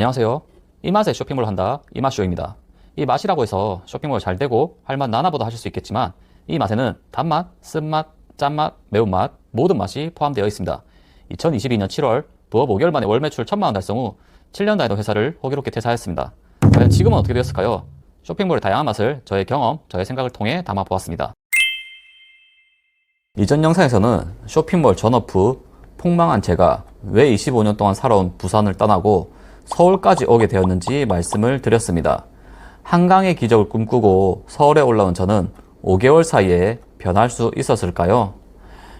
안녕하세요. 이 맛에 쇼핑몰 한다. 이맛쇼입니다. 이 맛이라고 해서 쇼핑몰 잘 되고 할맛 나나보다 하실 수 있겠지만 이 맛에는 단맛, 쓴맛, 짠맛, 매운맛 모든 맛이 포함되어 있습니다. 2022년 7월 부업 5개월 만에 월 매출 1천만 원 달성 후 7년 다니던 회사를 호기롭게 퇴사했습니다. 과연 지금은 어떻게 되었을까요? 쇼핑몰의 다양한 맛을 저의 경험, 저의 생각을 통해 담아 보았습니다. 이전 영상에서는 쇼핑몰 전업 후 폭망한 제가 왜 25년 동안 살아온 부산을 떠나고 서울까지 오게 되었는지 말씀을 드렸습니다. 한강의 기적을 꿈꾸고 서울에 올라온 저는 5개월 사이에 변할 수 있었을까요?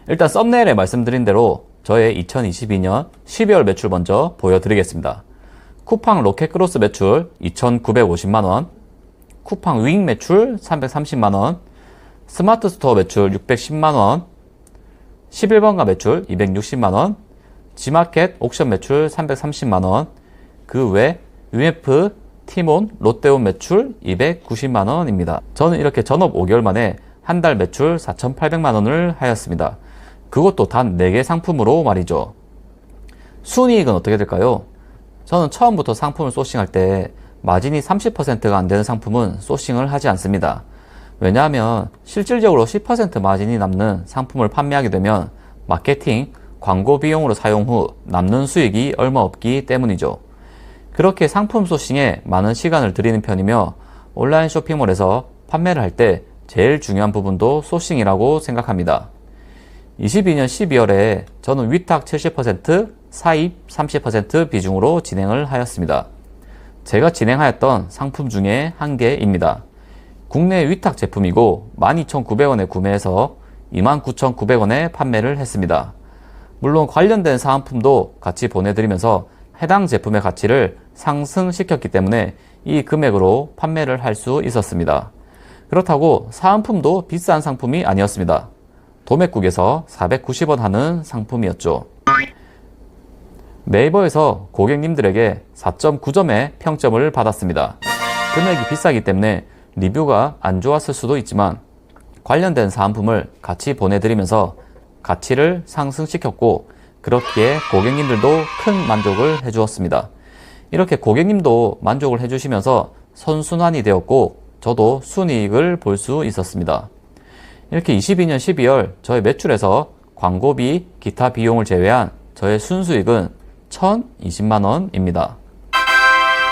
일단 썸네일에 말씀드린 대로 저의 2022년 12월 매출 먼저 보여드리겠습니다. 쿠팡 로켓크로스 매출 2,950만원, 쿠팡 윙 매출 330만원, 스마트 스토어 매출 610만원, 11번가 매출 260만원, 지마켓 옥션 매출 330만원, 그 외 UF, 티몬, 롯데온 매출 290만 원입니다. 저는 이렇게 전업 5개월 만에 한 달 매출 4,800만 원을 하였습니다. 그것도 단 4개 상품으로 말이죠. 순이익은 어떻게 될까요? 저는 처음부터 상품을 소싱할 때 마진이 30%가 안 되는 상품은 소싱을 하지 않습니다. 왜냐하면 실질적으로 10% 마진이 남는 상품을 판매하게 되면 마케팅, 광고 비용으로 사용 후 남는 수익이 얼마 없기 때문이죠. 그렇게 상품 소싱에 많은 시간을 들이는 편이며 온라인 쇼핑몰에서 판매를 할 때 제일 중요한 부분도 소싱이라고 생각합니다. 22년 12월에 저는 위탁 70%, 사입 30% 비중으로 진행을 하였습니다. 제가 진행하였던 상품 중에 한 개입니다. 국내 위탁 제품이고 12,900원에 구매해서 29,900원에 판매를 했습니다. 물론 관련된 사은품도 같이 보내드리면서 해당 제품의 가치를 상승시켰기 때문에 이 금액으로 판매를 할 수 있었습니다. 그렇다고 사은품도 비싼 상품이 아니었습니다. 도매국에서 490원 하는 상품이었죠. 네이버에서 고객님들에게 4.9점의 평점을 받았습니다. 금액이 비싸기 때문에 리뷰가 안 좋았을 수도 있지만 관련된 사은품을 같이 보내드리면서 가치를 상승시켰고 그렇기에 고객님들도 큰 만족을 해주었습니다. 이렇게 고객님도 만족을 해주시면서 선순환이 되었고 저도 순이익을 볼 수 있었습니다. 이렇게 22년 12월 저의 매출에서 광고비, 기타 비용을 제외한 저의 순수익은 1,020만원입니다.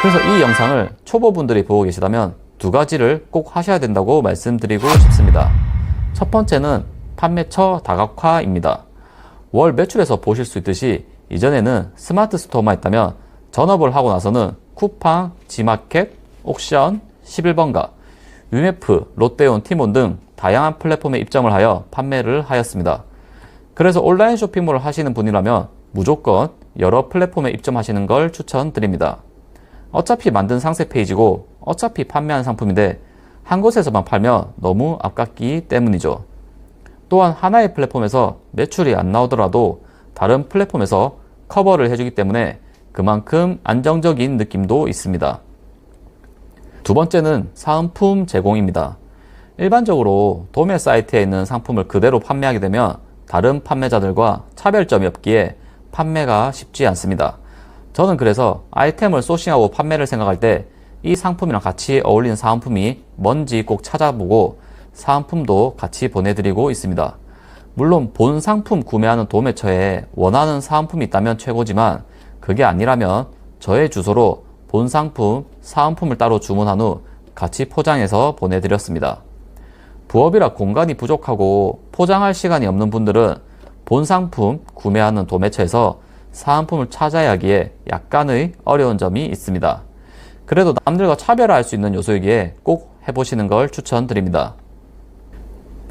그래서 이 영상을 초보분들이 보고 계시다면 두 가지를 꼭 하셔야 된다고 말씀드리고 싶습니다. 첫 번째는 판매처 다각화입니다. 월 매출에서 보실 수 있듯이 이전에는 스마트 스토어만 있다면 전업을 하고 나서는 쿠팡, 지마켓, 옥션, 11번가, UMF, 롯데온, 티몬 등 다양한 플랫폼에 입점을 하여 판매를 하였습니다. 그래서 온라인 쇼핑몰을 하시는 분이라면 무조건 여러 플랫폼에 입점하시는 걸 추천드립니다. 어차피 만든 상세 페이지고 어차피 판매한 상품인데 한 곳에서만 팔면 너무 아깝기 때문이죠. 또한 하나의 플랫폼에서 매출이 안 나오더라도 다른 플랫폼에서 커버를 해주기 때문에 그만큼 안정적인 느낌도 있습니다. 두 번째는 사은품 제공입니다. 일반적으로 도매 사이트에 있는 상품을 그대로 판매하게 되면 다른 판매자들과 차별점이 없기에 판매가 쉽지 않습니다. 저는 그래서 아이템을 소싱하고 판매를 생각할 때 이 상품이랑 같이 어울리는 사은품이 뭔지 꼭 찾아보고 사은품도 같이 보내드리고 있습니다. 물론 본 상품 구매하는 도매처에 원하는 사은품이 있다면 최고지만 그게 아니라면 저의 주소로 본 상품, 사은품을 따로 주문한 후 같이 포장해서 보내드렸습니다. 부업이라 공간이 부족하고 포장할 시간이 없는 분들은 본 상품 구매하는 도매처에서 사은품을 찾아야 하기에 약간의 어려운 점이 있습니다. 그래도 남들과 차별화할 수 있는 요소이기에 꼭 해보시는 걸 추천드립니다.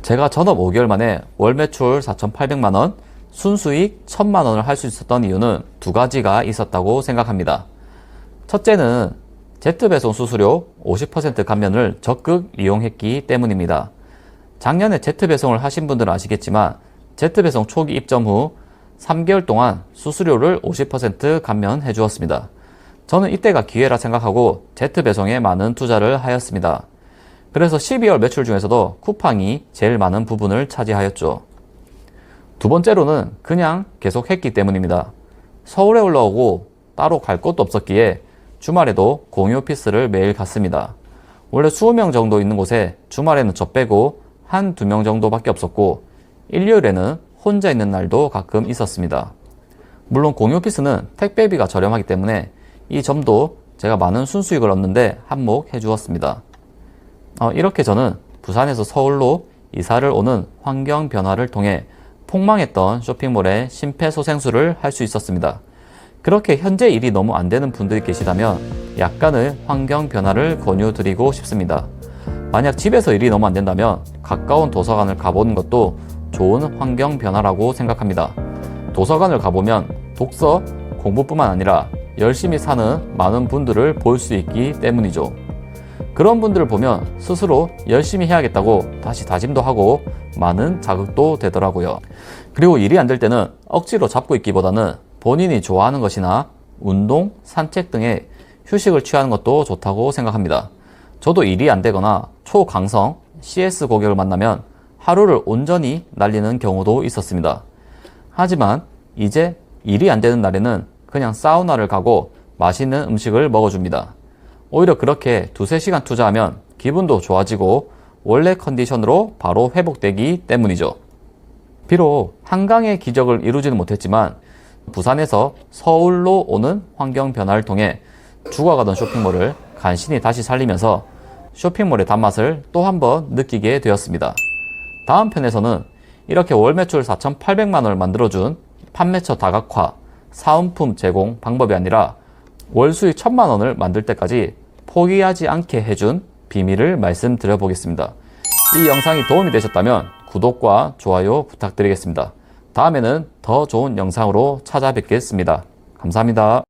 제가 전업 5개월 만에 월 매출 4,800만 원, 순수익 1,000만 원을 할 수 있었던 이유는 두 가지가 있었다고 생각합니다. 첫째는 Z배송 수수료 50% 감면을 적극 이용했기 때문입니다. 작년에 Z배송을 하신 분들은 아시겠지만 Z배송 초기 입점 후 3개월 동안 수수료를 50% 감면해 주었습니다. 저는 이때가 기회라 생각하고 Z배송에 많은 투자를 하였습니다. 그래서 12월 매출 중에서도 쿠팡이 제일 많은 부분을 차지하였죠. 두 번째로는 그냥 계속 했기 때문입니다. 서울에 올라오고 따로 갈 곳도 없었기에 주말에도 공유 오피스를 매일 갔습니다. 원래 20명 정도 있는 곳에 주말에는 저 빼고 한 두 명 정도밖에 없었고 일요일에는 혼자 있는 날도 가끔 있었습니다. 물론 공유 오피스는 택배비가 저렴하기 때문에 이 점도 제가 많은 순수익을 얻는데 한몫해 주었습니다. 어, 이렇게 저는 부산에서 서울로 이사를 오는 환경 변화를 통해 폭망했던 쇼핑몰의 심폐소생술을 할 수 있었습니다. 그렇게 현재 일이 너무 안 되는 분들이 계시다면 약간의 환경 변화를 권유드리고 싶습니다. 만약 집에서 일이 너무 안 된다면 가까운 도서관을 가보는 것도 좋은 환경 변화라고 생각합니다. 도서관을 가보면 독서, 공부뿐만 아니라 열심히 사는 많은 분들을 볼 수 있기 때문이죠. 그런 분들을 보면 스스로 열심히 해야겠다고 다시 다짐도 하고 많은 자극도 되더라고요. 그리고 일이 안 될 때는 억지로 잡고 있기보다는 본인이 좋아하는 것이나 운동, 산책 등의 휴식을 취하는 것도 좋다고 생각합니다. 저도 일이 안 되거나 초강성 CS 고객을 만나면 하루를 온전히 날리는 경우도 있었습니다. 하지만 이제 일이 안 되는 날에는 그냥 사우나를 가고 맛있는 음식을 먹어줍니다. 오히려 그렇게 두세 시간 투자하면 기분도 좋아지고 원래 컨디션으로 바로 회복되기 때문이죠. 비록 한강의 기적을 이루지는 못했지만 부산에서 서울로 오는 환경 변화를 통해 죽어가던 쇼핑몰을 간신히 다시 살리면서 쇼핑몰의 단맛을 또 한 번 느끼게 되었습니다. 다음 편에서는 이렇게 월 매출 4,800만 원을 만들어준 판매처 다각화, 사은품 제공 방법이 아니라 월 수익 1,000만 원을 만들 때까지 포기하지 않게 해준 비밀을 말씀드려 보겠습니다. 이 영상이 도움이 되셨다면 구독과 좋아요 부탁드리겠습니다. 다음에는 더 좋은 영상으로 찾아뵙겠습니다. 감사합니다.